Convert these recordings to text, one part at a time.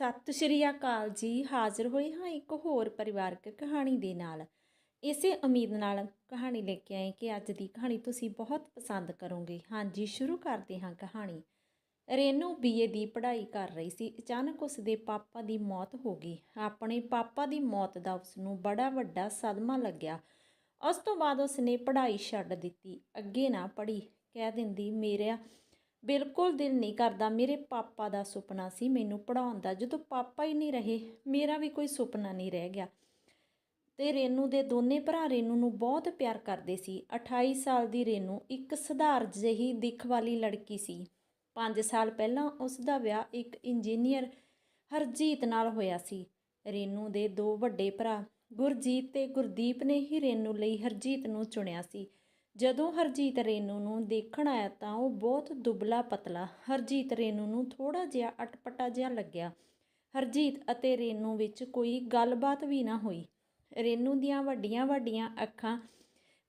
ਸਤਿ ਸ਼੍ਰੀ ਅਕਾਲ ਜੀ। ਹਾਜ਼ਰ ਹੋਏ ਹਾਂ ਇੱਕ ਹੋਰ ਪਰਿਵਾਰਕ ਕਹਾਣੀ ਦੇ ਨਾਲ। ਇਸੇ ਉਮੀਦ ਨਾਲ ਕਹਾਣੀ ਲੈ ਕੇ ਆਏ ਕਿ ਅੱਜ ਦੀ ਕਹਾਣੀ ਤੁਸੀਂ ਬਹੁਤ ਪਸੰਦ ਕਰੋਗੇ। ਹਾਂਜੀ, ਸ਼ੁਰੂ ਕਰਦੇ ਹਾਂ ਕਹਾਣੀ। ਰੇਨੂ ਬੀਏ ਦੀ ਪੜ੍ਹਾਈ ਕਰ ਰਹੀ ਸੀ। ਅਚਾਨਕ ਉਸ ਦੇ ਪਾਪਾ ਦੀ ਮੌਤ ਹੋ ਗਈ। ਆਪਣੇ ਪਾਪਾ ਦੀ ਮੌਤ ਦਾ ਉਸ ਨੂੰ ਬੜਾ ਵੱਡਾ ਸਦਮਾ ਲੱਗਿਆ। ਉਸ ਤੋਂ ਬਾਅਦ ਉਸ ਨੇ ਪੜ੍ਹਾਈ ਛੱਡ ਦਿੱਤੀ। ਅੱਗੇ ਨਾ ਪੜ੍ਹੀ। ਕਹਿ ਦਿੰਦੀ ਮੇਰਾ ਬਿਲਕੁਲ ਦਿਲ ਨਹੀਂ ਕਰਦਾ। ਮੇਰੇ ਪਾਪਾ ਦਾ ਸੁਪਨਾ ਸੀ ਮੈਨੂੰ ਪੜਾਉਣ ਦਾ। ਜਦੋਂ ਪਾਪਾ ਹੀ ਨਹੀਂ ਰਹੇ, ਮੇਰਾ ਵੀ ਕੋਈ ਸੁਪਨਾ ਨਹੀਂ ਰਹਿ ਗਿਆ। ਤੇ ਰੇਨੂ ਦੇ ਦੋਨੇ ਭਰਾ ਰੇਨੂ ਨੂੰ ਬਹੁਤ ਪਿਆਰ ਕਰਦੇ ਸੀ। 28 ਸਾਲ ਦੀ ਰੇਨੂ ਇੱਕ ਸੁਧਾਰ ਜਿਹੀ ਦਿੱਖ ਵਾਲੀ ਲੜਕੀ ਸੀ। 5 ਸਾਲ ਪਹਿਲਾਂ ਉਸ ਦਾ ਵਿਆਹ ਇੱਕ ਇੰਜੀਨੀਅਰ ਹਰਜੀਤ ਨਾਲ ਹੋਇਆ ਸੀ। ਰੇਨੂ ਦੇ ਦੋ ਵੱਡੇ ਭਰਾ ਗੁਰਜੀਤ ਤੇ ਗੁਰਦੀਪ ਨੇ ਹੀ ਰੇਨੂ ਲਈ ਹਰਜੀਤ ਨੂੰ ਚੁਣਿਆ ਸੀ। ਜਦੋਂ ਹਰਜੀਤ ਰੇਨੂ ਨੂੰ ਦੇਖਣ ਆਇਆ ਤਾਂ ਉਹ ਬਹੁਤ ਦੁਬਲਾ ਪਤਲਾ, ਹਰਜੀਤ ਰੇਨੂ ਨੂੰ ਥੋੜਾ ਜਿਹਾ ਅਟਪਟਾ ਜਿਹਾ ਲੱਗਿਆ। ਹਰਜੀਤ ਅਤੇ ਰੇਨੂ ਵਿੱਚ ਕੋਈ ਗੱਲਬਾਤ ਵੀ ਨਾ ਹੋਈ। ਰੇਨੂ ਦੀਆਂ ਵੱਡੀਆਂ ਵੱਡੀਆਂ ਅੱਖਾਂ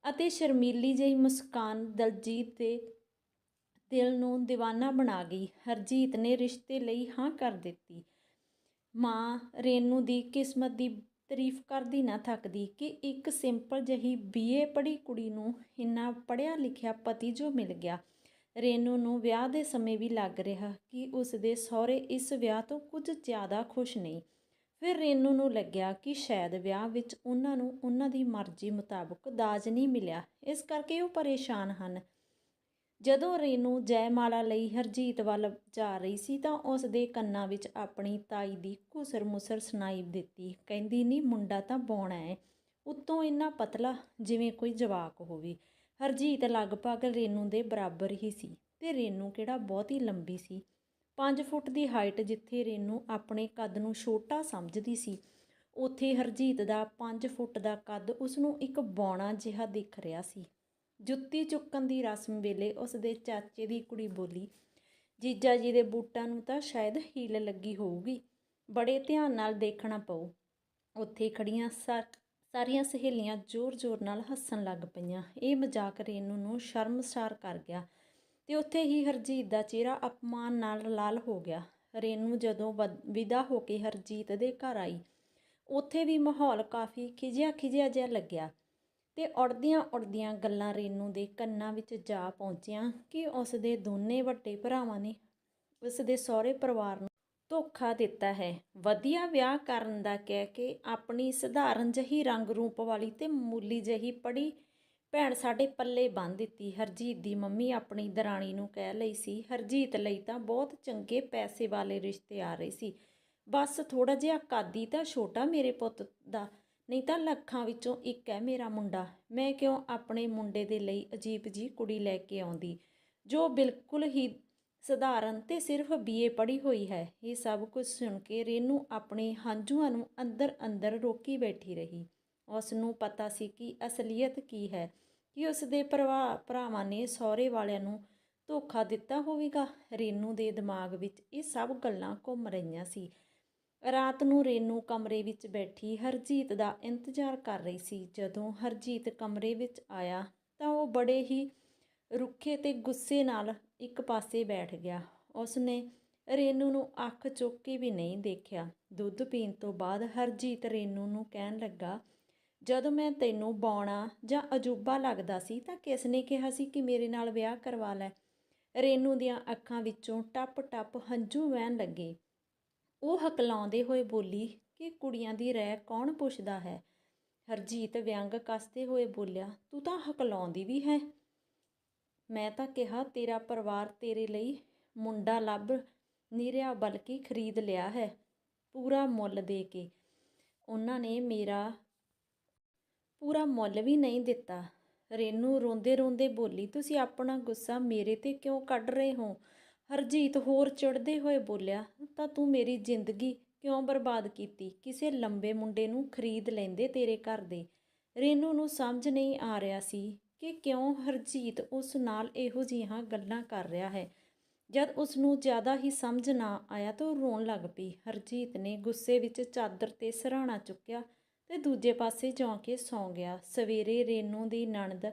ਅਤੇ ਸ਼ਰਮੀਲੀ ਜਿਹੀ ਮੁਸਕਾਨ ਦਲਜੀਤ ਦੇ ਦਿਲ ਨੂੰ دیਵਾਨਾ ਬਣਾ ਗਈ। ਹਰਜੀਤ ਨੇ ਰਿਸ਼ਤੇ ਲਈ ਹਾਂ ਕਰ ਦਿੱਤੀ। ਮਾਂ ਰੇਨੂ ਦੀ ਕਿਸਮਤ ਦੀ ਤਾਰੀਫ ਕਰਦੀ ਨਾ ਥੱਕਦੀ ਕਿ ਇੱਕ ਸਿੰਪਲ ਜਹੀ ਬੀਏ ਪੜ੍ਹੀ ਕੁੜੀ ਨੂੰ ਇੰਨਾ ਪੜ੍ਹਿਆ ਲਿਖਿਆ ਪਤੀ ਜੋ ਮਿਲ ਗਿਆ। ਰੇਨੂ ਨੂੰ ਵਿਆਹ ਦੇ ਸਮੇਂ ਵੀ ਲੱਗ ਰਿਹਾ ਕਿ ਉਸ ਦੇ ਸਹੁਰੇ ਇਸ ਵਿਆਹ ਤੋਂ ਕੁਝ ਜ਼ਿਆਦਾ ਖੁਸ਼ ਨਹੀਂ। ਫਿਰ ਰੇਨੂ ਨੂੰ ਲੱਗਿਆ ਕਿ ਸ਼ਾਇਦ ਵਿਆਹ ਵਿੱਚ ਉਹਨਾਂ ਨੂੰ ਉਹਨਾਂ ਦੀ ਮਰਜ਼ੀ ਮੁਤਾਬਕ ਦਾਜ ਨਹੀਂ ਮਿਲਿਆ। ਇਸ ਕਰਕੇ ਉਹ ਪਰੇਸ਼ਾਨ ਹਨ। ਜਦੋਂ ਰੇਨੂ ਜੈਮਾਲਾ ਲਈ ਹਰਜੀਤ ਵੱਲ ਜਾ ਰਹੀ ਸੀ ਤਾਂ ਉਸ ਦੇ ਕੰਨਾਂ ਵਿੱਚ ਆਪਣੀ ਤਾਈ ਦੀ ਘੁਸਰ ਮੁਸਰ ਸੁਣਾਈ ਦਿੱਤੀ। ਕਹਿੰਦੀ, ਨਹੀਂ, ਮੁੰਡਾ ਤਾਂ ਬੌਣਾ ਹੈ ਉੱਤੋਂ ਇੰਨਾ ਪਤਲਾ ਜਿਵੇਂ ਕੋਈ ਜਵਾਕ ਹੋਵੇ ਹਰਜੀਤ ਲਗਭਗ ਰੇਨੂ ਦੇ ਬਰਾਬਰ ਹੀ ਸੀ ਤੇ ਰੇਨੂ ਕਿਹੜਾ ਬਹੁਤ ਹੀ ਲੰਬੀ ਸੀ। 5 ਫੁੱਟ ਦੀ ਹਾਈਟ ਜਿੱਥੇ ਰੇਨੂ ਆਪਣੇ ਕੱਦ ਨੂੰ ਛੋਟਾ ਸਮਝਦੀ ਸੀ, ਉੱਥੇ ਹਰਜੀਤ ਦਾ 5 ਫੁੱਟ ਦਾ ਕੱਦ ਉਸ ਨੂੰ ਇੱਕ ਬੌਣਾ ਜਿਹਾ ਦਿਖ ਰਿਹਾ ਸੀ। ਜੁੱਤੀ ਚੁੱਕਣ ਦੀ ਰਸਮ ਵੇਲੇ ਉਸ ਦੇ ਚਾਚੇ ਦੀ ਕੁੜੀ ਬੋਲੀ, ਜੀਜਾ ਜੀ ਦੇ ਬੂਟਾਂ ਨੂੰ ਤਾਂ ਸ਼ਾਇਦ ਹੀਲ ਲੱਗੀ ਹੋਊਗੀ, ਬੜੇ ਧਿਆਨ ਨਾਲ ਦੇਖਣਾ ਪਊ। ਉੱਥੇ ਖੜੀਆਂ ਸਾ ਸਾਰੀਆਂ ਸਹੇਲੀਆਂ ਜ਼ੋਰ-ਜ਼ੋਰ ਨਾਲ ਹੱਸਣ ਲੱਗ ਪਈਆਂ। ਇਹ ਮਜ਼ਾਕ ਰੇਨੂ ਨੂੰ ਸ਼ਰਮਸਾਰ ਕਰ ਗਿਆ ਤੇ ਉੱਥੇ ਹੀ ਹਰਜੀਤ ਦਾ ਚਿਹਰਾ ਅਪਮਾਨ ਨਾਲ ਲਾਲ ਹੋ ਗਿਆ। ਰੇਨੂ ਜਦੋਂ ਵਦ- ਵਿਦਾ ਹੋ ਕੇ ਹਰਜੀਤ ਦੇ ਘਰ ਆਈ, ਉੱਥੇ ਵੀ ਮਾਹੌਲ ਕਾਫੀ ਖਿਜਿਆ ਖਿਜਿਆ ਜਿਹਾ ਲੱਗਿਆ। ਤੇ ਉੜਦੀਆਂ ਉੜਦੀਆਂ ਗੱਲਾਂ ਰੇਨੂ ਦੇ ਕੰਨਾਂ ਵਿੱਚ ਜਾ ਪਹੁੰਚੀਆਂ ਕਿ ਉਸ ਦੇ ਦੋਨੇ ਵੱਡੇ ਭਰਾਵਾਂ ਨੇ ਉਸ ਦੇ ਸਹੁਰੇ ਪਰਿਵਾਰ ਨੂੰ ਧੋਖਾ ਦਿੱਤਾ ਹੈ। ਵਧੀਆ ਵਿਆਹ ਕਰਨ ਦਾ ਕਹਿ ਕੇ ਆਪਣੀ ਸਧਾਰਨ ਜਹੀ ਰੰਗ ਰੂਪ ਵਾਲੀ ਤੇ ਮੂਲੀ ਜਹੀ ਪੜੀ ਭੈਣ ਸਾਡੇ ਪੱਲੇ ਬੰਨ ਦਿੱਤੀ। ਹਰਜੀਤ ਦੀ ਮੰਮੀ ਆਪਣੀ ਦਰਾਣੀ ਨੂੰ ਕਹਿ ਲਈ ਸੀ, ਹਰਜੀਤ ਲਈ ਤਾਂ ਬਹੁਤ ਚੰਗੇ ਪੈਸੇ ਵਾਲੇ ਰਿਸ਼ਤੇ ਆ ਰਹੇ ਸੀ। ਬਸ ਥੋੜਾ ਜਿਹਾ ਕਾਦੀ ਤਾਂ ਛੋਟਾ ਮੇਰੇ ਪੁੱਤ ਦਾ ਨਹੀਂ ਤਾਂ ਲੱਖਾਂ ਵਿੱਚੋਂ ਇੱਕ ਹੈ ਮੇਰਾ ਮੁੰਡਾ। ਮੈਂ ਕਿਉਂ ਆਪਣੇ ਮੁੰਡੇ ਦੇ ਲਈ ਅਜੀਬ ਜੀ ਕੁੜੀ ਲੈ ਕੇ ਆਉਂਦੀ? ਜੋ ਬਿਲਕੁਲ ਹੀ ਸਧਾਰਨ ਤੇ ਸਿਰਫ ਬੀਏ ਪੜ੍ਹੀ ਹੋਈ ਹੈ। ਇਹ ਸਭ ਕੁਝ ਸੁਣ ਕੇ ਰੇਨੂ ਆਪਣੇ ਹੰਝੂਆਂ ਨੂੰ ਅੰਦਰ ਅੰਦਰ ਰੋਕੀ ਬੈਠੀ ਰਹੀ। ਉਸ ਨੂੰ ਪਤਾ ਸੀ ਕਿ ਅਸਲੀਅਤ ਕੀ ਹੈ, ਕਿ ਉਸ ਦੇ ਭਰਾਵਾਂ ਨੇ ਸਹੁਰੇ ਵਾਲਿਆਂ ਨੂੰ ਧੋਖਾ ਦਿੱਤਾ ਹੋਵੇਗਾ। ਰੇਨੂ ਦੇ ਦਿਮਾਗ ਵਿੱਚ ਇਹ ਸਭ ਗੱਲਾਂ ਘੁੰਮ ਰਹੀਆਂ ਸੀ। ਰਾਤ ਨੂੰ ਰੇਨੂ ਕਮਰੇ ਵਿੱਚ ਬੈਠੀ ਹਰਜੀਤ ਦਾ ਇੰਤਜ਼ਾਰ ਕਰ ਰਹੀ ਸੀ। ਜਦੋਂ ਹਰਜੀਤ ਕਮਰੇ ਵਿੱਚ ਆਇਆ ਤਾਂ ਉਹ ਬੜੇ ਹੀ ਰੁੱਖੇ ਤੇ ਗੁੱਸੇ ਨਾਲ ਇੱਕ ਪਾਸੇ ਬੈਠ ਗਿਆ। ਉਸਨੇ ਰੇਨੂ ਨੂੰ ਅੱਖ ਚੁੱਕ ਕੇ ਵੀ ਨਹੀਂ ਦੇਖਿਆ। ਦੁੱਧ ਪੀਣ ਤੋਂ ਬਾਅਦ ਹਰਜੀਤ ਰੇਨੂ ਨੂੰ ਕਹਿਣ ਲੱਗਾ, ਜਦੋਂ ਮੈਂ ਤੈਨੂੰ ਬੌਣਾ ਜਾਂ ਅਜੂਬਾ ਲੱਗਦਾ ਸੀ ਤਾਂ ਕਿਸ ਨੇ ਕਿਹਾ ਸੀ ਕਿ ਮੇਰੇ ਨਾਲ ਵਿਆਹ ਕਰਵਾ ਲੈ? ਰੇਨੂ ਦੀਆਂ ਅੱਖਾਂ ਵਿੱਚੋਂ ਟੱਪ-ਟੱਪ ਹੰਝੂ ਵਹਿਣ ਲੱਗੇ। ਉਹ ਹਕਲਾਉਂਦੇ ਹੋਏ ਬੋਲੀ ਕਿ ਕੁੜੀਆਂ ਦੀ ਰਹਿ ਕੌਣ ਪੁੱਛਦਾ ਹੈ? ਹਰਜੀਤ ਵਿਅੰਗ ਕੱਸਦੇ ਹੋਏ ਬੋਲਿਆ, ਤੂੰ ਤਾਂ ਹਕਲਾਉਂਦੀ ਵੀ ਹੈ। ਮੈਂ ਤਾਂ ਕਿਹਾ, ਤੇਰਾ ਪਰਿਵਾਰ ਤੇਰੇ ਲਈ ਮੁੰਡਾ ਲੱਭ ਨਹੀਂ ਰਿਹਾ, ਬਲਕਿ ਖਰੀਦ ਲਿਆ ਹੈ। ਪੂਰਾ ਮੁੱਲ ਦੇ ਕੇ। ਉਹਨਾਂ ਨੇ ਮੇਰਾ ਪੂਰਾ ਮੁੱਲ ਵੀ ਨਹੀਂ ਦਿੱਤਾ। ਰੇਨੂ ਰੋਂਦੇ ਰੋਂਦੇ ਬੋਲੀ, ਤੁਸੀਂ ਆਪਣਾ ਗੁੱਸਾ ਮੇਰੇ ਤੇ ਕਿਉਂ ਕੱਢ ਰਹੇ ਹੋ? ਹਰਜੀਤ ਹੋਰ ਚੜਦੇ ਹੋਏ ਬੋਲਿਆ, ਤਾਂ ਤੂੰ ਮੇਰੀ ਜ਼ਿੰਦਗੀ ਕਿਉਂ ਬਰਬਾਦ ਕੀਤੀ? ਕਿਸੇ ਲੰਬੇ ਮੁੰਡੇ ਨੂੰ ਖਰੀਦ ਲੈਂਦੇ ਤੇਰੇ ਘਰ ਦੇ? ਰੇਨੂ ਨੂੰ ਸਮਝ ਨਹੀਂ ਆ ਰਿਹਾ ਸੀ ਕਿ ਕਿਉਂ ਹਰਜੀਤ ਉਸ ਨਾਲ ਇਹੋ ਜਿਹੀਆਂ ਗੱਲਾਂ ਕਰ ਰਿਹਾ ਹੈ। ਜਦ ਉਸ ਨੂੰ ਜ਼ਿਆਦਾ ਹੀ ਸਮਝ ਨਾ ਆਇਆ ਤਾਂ ਉਹ ਰੋਣ ਲੱਗ ਪਈ। ਹਰਜੀਤ ਨੇ ਗੁੱਸੇ ਵਿੱਚ ਚਾਦਰ ਤੇ ਸਰਾਣਾ ਚੁੱਕਿਆ ਤੇ ਦੂਜੇ ਪਾਸੇ ਜਾ ਕੇ ਸੌਂ ਗਿਆ। ਸਵੇਰੇ ਰੇਨੂ ਦੀ ਨਣਦ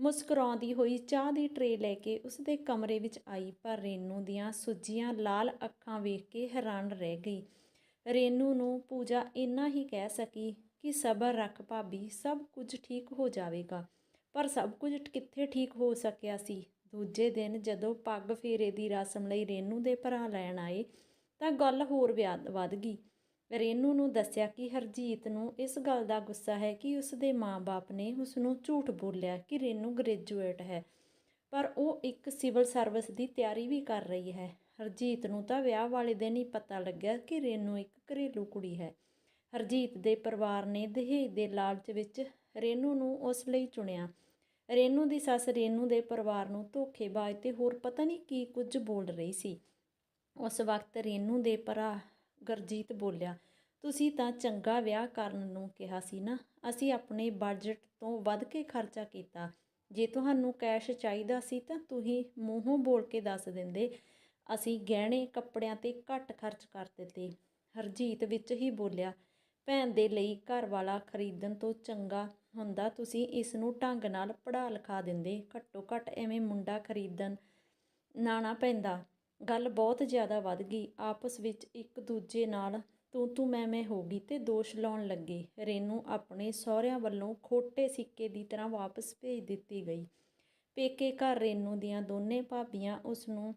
ਮੁਸਕਰਾਉਂਦੀ ਹੋਈ ਚਾਹ ਦੀ ਟਰੇ ਲੈ ਕੇ ਉਸ ਦੇ ਕਮਰੇ ਵਿੱਚ ਆਈ, ਪਰ ਰੇਨੂ ਦੀਆਂ ਸੁੱਜੀਆਂ ਲਾਲ ਅੱਖਾਂ ਵੇਖ ਕੇ ਹੈਰਾਨ ਰਹਿ ਗਈ। ਰੇਨੂ ਨੂੰ ਪੂਜਾ ਇੰਨਾ ਹੀ ਕਹਿ ਸਕੀ ਕਿ ਸਬਰ ਰੱਖ ਭਾਬੀ, ਸਭ ਕੁਝ ਠੀਕ ਹੋ ਜਾਵੇਗਾ। ਪਰ ਸਭ ਕੁਝ ਕਿੱਥੇ ਠੀਕ ਹੋ ਸਕਿਆ ਸੀ? ਦੂਜੇ ਦਿਨ ਜਦੋਂ ਪੱਗ ਫੇਰੇ ਦੀ ਰਸਮ ਲਈ ਰੇਨੂ ਦੇ ਭਰਾ ਲੈਣ ਆਏ, ਤਾਂ ਗੱਲ ਹੋਰ ਵਿਆਦ ਵੱਧ ਗਈ। ਰੇਨੂ ਨੂੰ ਦੱਸਿਆ ਕਿ ਹਰਜੀਤ ਨੂੰ ਇਸ ਗੱਲ ਦਾ ਗੁੱਸਾ ਹੈ ਕਿ ਉਸ ਦੇ ਮਾਂ-ਬਾਪ ਨੇ ਉਸ ਨੂੰ ਝੂਠ ਬੋਲਿਆ ਕਿ ਰੇਨੂ ਗ੍ਰੈਜੂਏਟ ਹੈ। ਪਰ ਉਹ ਇੱਕ ਸਿਵਲ ਸਰਵਿਸ ਦੀ ਤਿਆਰੀ ਵੀ ਕਰ ਰਹੀ ਹੈ। ਹਰਜੀਤ ਨੂੰ ਤਾਂ ਵਿਆਹ ਵਾਲੇ ਦਿਨ ਹੀ ਪਤਾ ਲੱਗਿਆ ਕਿ ਰੇਨੂ ਇੱਕ ਘਰੇਲੂ ਕੁੜੀ ਹੈ। ਹਰਜੀਤ ਦੇ ਪਰਿਵਾਰ ਨੇ ਦਹੇਜ ਦੇ ਲਾਲਚ ਵਿੱਚ ਰੇਨੂ ਨੂੰ ਉਸ ਲਈ ਚੁਣਿਆ। ਰੇਨੂ ਦੀ ਸੱਸ ਰੇਨੂ ਦੇ ਪਰਿਵਾਰ ਨੂੰ ਧੋਖੇਬਾਜ਼ ਤੇ ਹੋਰ ਪਤਾ ਨਹੀਂ ਕੀ ਕੁਝ ਬੋਲ ਰਹੀ ਸੀ। ਉਸ ਵਕਤ ਰੇਨੂ ਦੇ ਭਰਾ ਗੁਰਜੀਤ ਬੋਲਿਆ, ਤੁਸੀਂ ਤਾਂ ਚੰਗਾ ਵਿਆਹ ਕਰਨ ਨੂੰ ਕਿਹਾ ਸੀ ਨਾ, ਅਸੀਂ ਆਪਣੇ ਬਜਟ ਤੋਂ ਵੱਧ ਕੇ ਖਰਚਾ ਕੀਤਾ। ਜੇ ਤੁਹਾਨੂੰ ਕੈਸ਼ ਚਾਹੀਦਾ ਸੀ ਤਾਂ ਤੁਸੀਂ ਮੂੰਹੋਂ ਬੋਲ ਕੇ ਦੱਸ ਦਿੰਦੇ। ਅਸੀਂ ਗਹਿਣੇ ਕੱਪੜਿਆਂ ਤੇ ਘੱਟ ਖਰਚ ਕਰ ਦਿੱਤੇ। ਹਰਜੀਤ ਵਿੱਚ ਹੀ ਬੋਲਿਆ, ਭੈਣ ਦੇ ਲਈ ਘਰ ਵਾਲਾ ਖਰੀਦਣ ਤੋਂ ਚੰਗਾ ਹੁੰਦਾ, ਤੁਸੀਂ ਇਸ ਨੂੰ ਢੰਗ ਨਾਲ ਪੜ੍ਹਾ ਲਿਖਾ ਦਿੰਦੇ। ਘੱਟੋ ਘੱਟ ਐਵੇਂ ਮੁੰਡਾ ਖਰੀਦਣ ਨਾ ਨਾ ਪੈਂਦਾ। ਗੱਲ ਬਹੁਤ ਜ਼ਿਆਦਾ ਵੱਧ ਗਈ। ਆਪਸ ਵਿੱਚ ਇੱਕ ਦੂਜੇ ਨਾਲ ਤੂੰ ਤੂੰ ਮੈਂ ਮੈਂ ਹੋ ਗਈ ਤੇ ਦੋਸ਼ ਲਾਉਣ ਲੱਗੇ। ਰੇਨੂ ਆਪਣੇ ਸਹੁਰਿਆਂ ਵੱਲੋਂ ਖੋਟੇ ਸਿੱਕੇ ਦੀ ਤਰ੍ਹਾਂ ਵਾਪਸ ਭੇਜ ਦਿੱਤੀ ਗਈ। ਪੇਕੇ ਘਰ ਰੇਨੂ ਦੀਆਂ ਦੋਨੇ ਭਾਬੀਆਂ ਉਸ ਨੂੰ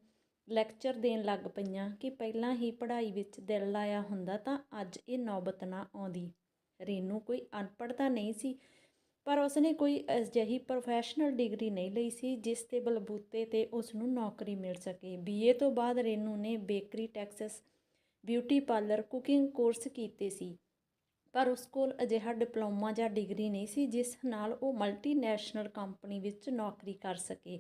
ਲੈਕਚਰ ਦੇਣ ਲੱਗ ਪਈਆਂ ਕਿ ਪਹਿਲਾਂ ਹੀ ਪੜ੍ਹਾਈ ਵਿੱਚ ਦਿਲ ਲਾਇਆ ਹੁੰਦਾ ਤਾਂ ਅੱਜ ਇਹ ਨੌਬਤ ਨਾ ਆਉਂਦੀ। ਰੇਨੂ ਕੋਈ ਅਨਪੜ੍ਹ ਤਾਂ ਨਹੀਂ ਸੀ ਪਰ ਉਸਨੇ ਕੋਈ ਅਜਿਹੀ ਪ੍ਰੋਫੈਸ਼ਨਲ ਡਿਗਰੀ ਨਹੀਂ ਲਈ ਸੀ, ਜਿਸ ਤੇ ਬਲਬੂਤੇ ਤੇ ਉਸ ਨੂੰ ਨੌਕਰੀ ਮਿਲ ਸਕੇ। ਬੀਏ ਤੋਂ ਬਾਅਦ ਰੇਨੂ ਨੇ ਬੇਕਰੀ ਟੈਕਸਸ ਬਿਊਟੀ ਪਾਰਲਰ ਕੁਕਿੰਗ ਕੋਰਸ ਕੀਤੇ ਸੀ, ਪਰ ਉਸ ਕੋਲ ਅਜਿਹਾ ਡਿਪਲੋਮਾ ਜਾਂ ਡਿਗਰੀ ਨਹੀਂ ਸੀ, ਜਿਸ ਨਾਲ ਉਹ ਮਲਟੀਨੈਸ਼ਨਲ ਕੰਪਨੀ ਵਿੱਚ ਨੌਕਰੀ ਕਰ ਸਕੇ।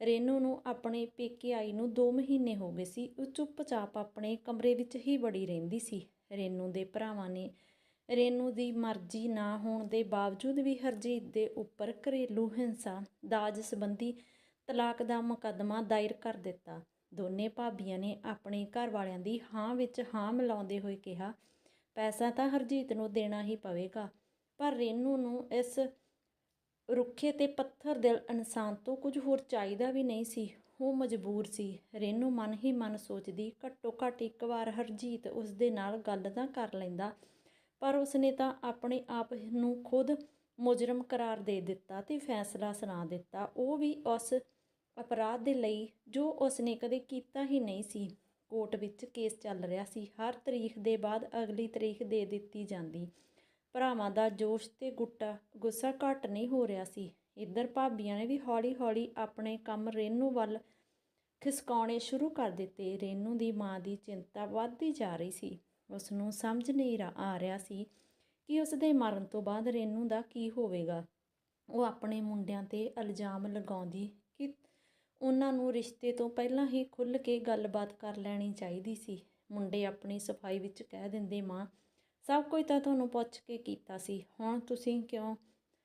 ਰੇਨੂ ਨੂੰ ਆਪਣੇ ਪੇਕੇ ਆਈ ਨੂੰ 2 ਮਹੀਨੇ ਹੋ ਗਏ ਸੀ, ਉਹ ਚੁੱਪਚਾਪ ਆਪਣੇ ਕਮਰੇ ਵਿੱਚ ਹੀ ਬੜੀ ਰਹਿੰਦੀ ਸੀ। ਰੇਨੂ ਦੇ ਭਰਾਵਾਂ ਨੇ ਰੇਨੂ ਦੀ ਮਰਜ਼ੀ ਨਾ ਹੋਣ ਦੇ ਬਾਵਜੂਦ ਵੀ ਹਰਜੀਤ ਦੇ ਉੱਪਰ ਘਰੇਲੂ ਹਿੰਸਾ ਦਾਜ ਸੰਬੰਧੀ ਤਲਾਕ ਦਾ ਮੁਕੱਦਮਾ ਦਾਇਰ ਕਰ ਦਿੱਤਾ। ਦੋਨੇ ਭਾਬੀਆਂ ਨੇ ਆਪਣੇ ਘਰ ਵਾਲਿਆਂ ਦੀ ਹਾਂ ਵਿੱਚ ਹਾਂ ਮਿਲਾਉਂਦੇ ਹੋਏ ਕਿਹਾ, ਪੈਸਾ ਤਾਂ ਹਰਜੀਤ ਨੂੰ ਦੇਣਾ ਹੀ ਪਵੇਗਾ, ਪਰ ਰੇਨੂ ਨੂੰ ਇਸ ਰੁੱਖੇ ਤੇ ਪੱਥਰ ਦਿਲ ਇਨਸਾਨ ਤੋਂ ਕੁਝ ਹੋਰ ਚਾਹੀਦਾ ਵੀ ਨਹੀਂ ਸੀ, ਉਹ ਮਜਬੂਰ ਸੀ। ਰੇਨੂ ਮਨ ਹੀ ਮਨ ਸੋਚਦੀ, ਘੱਟੋ ਘੱਟ ਇੱਕ ਵਾਰ ਹਰਜੀਤ ਉਸ ਦੇ ਨਾਲ ਗੱਲ ਤਾਂ ਕਰ ਲੈਂਦਾ ਪਰ ਉਸਨੇ ਤਾਂ ਆਪਣੇ ਆਪ ਨੂੰ ਖੁਦ ਮੁਜਰਮ ਕਰਾਰ ਦੇ ਦਿੱਤਾ ਤੇ ਫੈਸਲਾ ਸੁਣਾ ਦਿੱਤਾ। ਉਹ ਵੀ ਉਸ ਅਪਰਾਧ ਦੇ ਲਈ ਜੋ ਉਸਨੇ ਕਦੇ ਕੀਤਾ ਹੀ ਨਹੀਂ ਸੀ। ਕੋਰਟ ਵਿੱਚ ਕੇਸ ਚੱਲ ਰਿਹਾ ਸੀ। ਹਰ ਤਰੀਕ ਦੇ ਬਾਅਦ ਅਗਲੀ ਤਰੀਕ ਦੇ ਦਿੱਤੀ ਜਾਂਦੀ। ਭਰਾਵਾਂ ਦਾ ਜੋਸ਼ ਤੇ ਗੁੱਟਾ ਗੁੱਸਾ ਘਟ ਨਹੀਂ ਹੋ ਰਿਹਾ ਸੀ। ਇੱਧਰ ਭਾਬੀਆਂ ਨੇ ਵੀ ਹੌਲੀ-ਹੌਲੀ ਆਪਣੇ ਕੰਮ ਰੇਨੂ ਵੱਲ ਖਿਸਕਾਉਣੇ ਸ਼ੁਰੂ ਕਰ ਦਿੱਤੇ। ਰੇਨੂ ਦੀ ਮਾਂ ਦੀ ਚਿੰਤਾ ਵੱਧਦੀ ਜਾ ਰਹੀ ਸੀ। ਉਸ ਨੂੰ ਸਮਝ ਨਹੀਂ ਆ ਰਿਹਾ ਸੀ ਕਿ ਉਸ ਦੇ ਮਰਨ ਤੋਂ ਬਾਅਦ ਰੇਨੂ ਦਾ ਕੀ ਹੋਵੇਗਾ। ਉਹ ਆਪਣੇ ਮੁੰਡਿਆਂ ਤੇ ਇਲਜ਼ਾਮ ਲਗਾਉਂਦੀ ਕਿ ਉਹਨਾਂ ਨੂੰ ਰਿਸ਼ਤੇ ਤੋਂ ਪਹਿਲਾਂ ਹੀ ਖੁੱਲ੍ਹ ਕੇ ਗੱਲਬਾਤ ਕਰ ਲੈਣੀ ਚਾਹੀਦੀ ਸੀ। ਮੁੰਡੇ ਆਪਣੀ ਸਫ਼ਾਈ ਵਿੱਚ ਕਹਿ ਦਿੰਦੇ, ਮਾਂ, ਸਭ ਕੁਝ ਤਾਂ ਤੁਹਾਨੂੰ ਪੁੱਛ ਕੇ ਕੀਤਾ ਸੀ। ਹੁਣ ਤੁਸੀਂ ਕਿਉਂ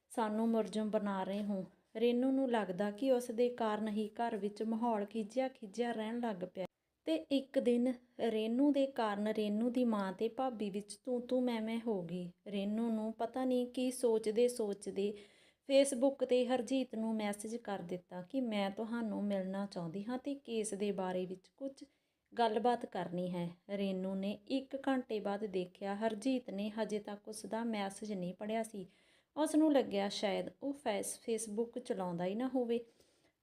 ਸਾਨੂੰ ਮੁਰਜਮ ਬਣਾ ਰਹੇ ਹੋ? ਰੇਨੂ ਨੂੰ ਲੱਗਦਾ ਕਿ ਉਸ ਦੇ ਕਾਰਨ ਹੀ ਘਰ ਵਿੱਚ ਮਾਹੌਲ ਖਿੱਚਿਆ ਖਿੱਚਿਆ ਰਹਿਣ ਲੱਗ ਪਿਆ। ਤੇ ਇੱਕ ਦਿਨ ਰੇਨੂ ਦੇ ਕਾਰਨ ਰੇਨੂ ਦੀ ਮਾਂ ਤੇ ਭਾਬੀ ਵਿੱਚ ਤੂੰ ਤੂੰ ਮੈਂ ਮੈਂ ਹੋ ਗਈ। ਰੇਨੂ ਨੂੰ ਪਤਾ ਨਹੀਂ ਕੀ ਸੋਚਦੇ ਸੋਚਦੇ ਫੇਸਬੁੱਕ ਤੇ ਹਰਜੀਤ ਨੂੰ ਮੈਸੇਜ ਕਰ ਦਿੱਤਾ ਕਿ ਮੈਂ ਤੁਹਾਨੂੰ ਮਿਲਣਾ ਚਾਹੁੰਦੀ ਹਾਂ ਤੇ ਕੇਸ ਦੇ ਬਾਰੇ ਵਿੱਚ ਕੁਝ ਗੱਲਬਾਤ ਕਰਨੀ ਹੈ। ਰੇਨੂ ਨੇ 1 ਘੰਟੇ ਬਾਅਦ ਦੇਖਿਆ ਹਰਜੀਤ ਨੇ ਹਜੇ ਤੱਕ ਉਸ ਦਾ ਮੈਸੇਜ ਨਹੀਂ ਪੜਿਆ ਸੀ। ਉਸ ਨੂੰ ਲੱਗਿਆ ਸ਼ਾਇਦ ਉਹ ਫੇਸ ਫੇਸਬੁੱਕ ਚਲਾਉਂਦਾ ਹੀ ਨਾ ਹੋਵੇ।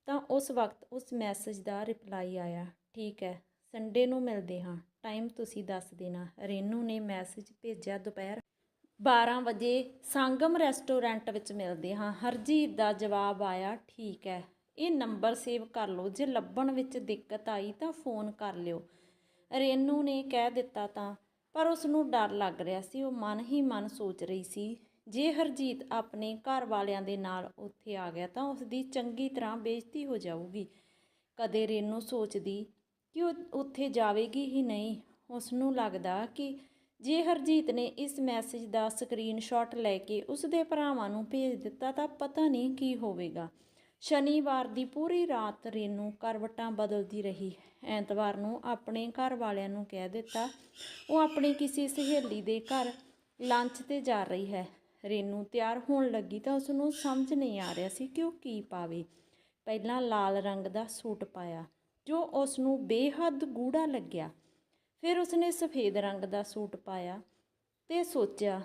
ਤਾਂ ਉਸ ਵਕਤ ਉਸ ਮੈਸੇਜ ਦਾ ਰਿਪਲਾਈ ਆਇਆ, ਠੀਕ ਹੈ ਸੰਡੇ ਨੂੰ ਮਿਲਦੇ ਹਾਂ। ਟਾਈਮ ਤੁਸੀਂ ਦੱਸ ਦੇਣਾ। ਰੇਨੂ ਨੇ ਮੈਸੇਜ ਭੇਜਿਆ ਦੁਪਹਿਰ 12 ਵਜੇ ਸੰਗਮ ਰੈਸਟੋਰੈਂਟ ਵਿੱਚ ਮਿਲਦੇ ਹਾਂ। ਹਰਜੀਤ ਦਾ ਜਵਾਬ ਆਇਆ, ਠੀਕ ਹੈ। ਇਹ ਨੰਬਰ ਸੇਵ ਕਰ ਲਓ। ਜੇ ਲੱਭਣ ਵਿੱਚ ਦਿੱਕਤ ਆਈ ਤਾਂ ਫੋਨ ਕਰ ਲਿਓ। ਰੇਨੂ ਨੇ ਕਹਿ ਦਿੱਤਾ ਤਾਂ, ਪਰ ਉਸ ਨੂੰ ਡਰ ਲੱਗ ਰਿਹਾ ਸੀ। ਉਹ ਮਨ ਹੀ ਮਨ ਸੋਚ ਰਹੀ ਸੀ। ਜੇ ਹਰਜੀਤ ਆਪਣੇ ਘਰ ਵਾਲਿਆਂ ਦੇ ਨਾਲ ਉੱਥੇ ਆ ਗਿਆ ਤਾਂ ਉਸ ਦੀ ਚੰਗੀ ਤਰ੍ਹਾਂ ਬੇਇੱਜ਼ਤੀ ਹੋ ਜਾਊਗੀ। ਕਦੇ ਰੇਨੂ ਸੋਚਦੀ ਕਿ ਉਹ ਉੱਥੇ ਜਾਵੇਗੀ ਹੀ ਨਹੀਂ। ਉਸ ਨੂੰ ਲੱਗਦਾ ਕਿ ਜੇ ਹਰਜੀਤ ਨੇ ਇਸ ਮੈਸੇਜ ਦਾ ਸਕਰੀਨਸ਼ਾਟ ਲੈ ਕੇ ਉਸ ਦੇ ਭਰਾਵਾਂ ਨੂੰ ਭੇਜ ਦਿੱਤਾ ਤਾਂ ਪਤਾ ਨਹੀਂ ਕੀ ਹੋਵੇਗਾ। ਸ਼ਨੀਵਾਰ ਦੀ ਪੂਰੀ ਰਾਤ ਰੇਨੂ ਕਰਵਟਾਂ ਬਦਲਦੀ ਰਹੀ। ਐਤਵਾਰ ਨੂੰ ਆਪਣੇ ਘਰ ਵਾਲਿਆਂ ਨੂੰ ਕਹਿ ਦਿੱਤਾ, ਉਹ ਆਪਣੀ ਕਿਸੇ ਸਹੇਲੀ ਦੇ ਘਰ ਲੰਚ ਤੇ ਜਾ ਰਹੀ ਹੈ ਰੇਨੂ ਤਿਆਰ ਹੋਣ ਲੱਗੀ ਤਾਂ ਉਸ ਨੂੰ ਸਮਝ ਨਹੀਂ ਆ ਰਿਹਾ ਸੀ ਕਿ ਉਹ ਕੀ ਪਾਵੇ। ਪਹਿਲਾਂ ਲਾਲ ਰੰਗ ਦਾ ਸੂਟ ਪਾਇਆ। ਜੋ ਉਸ ਨੂੰ ਬੇਹੱਦ ਗੂੜਾ ਲੱਗਿਆ। ਫਿਰ ਉਸਨੇ ਸਫੇਦ ਰੰਗ ਦਾ ਸੂਟ ਪਾਇਆ ਤੇ ਸੋਚਿਆ,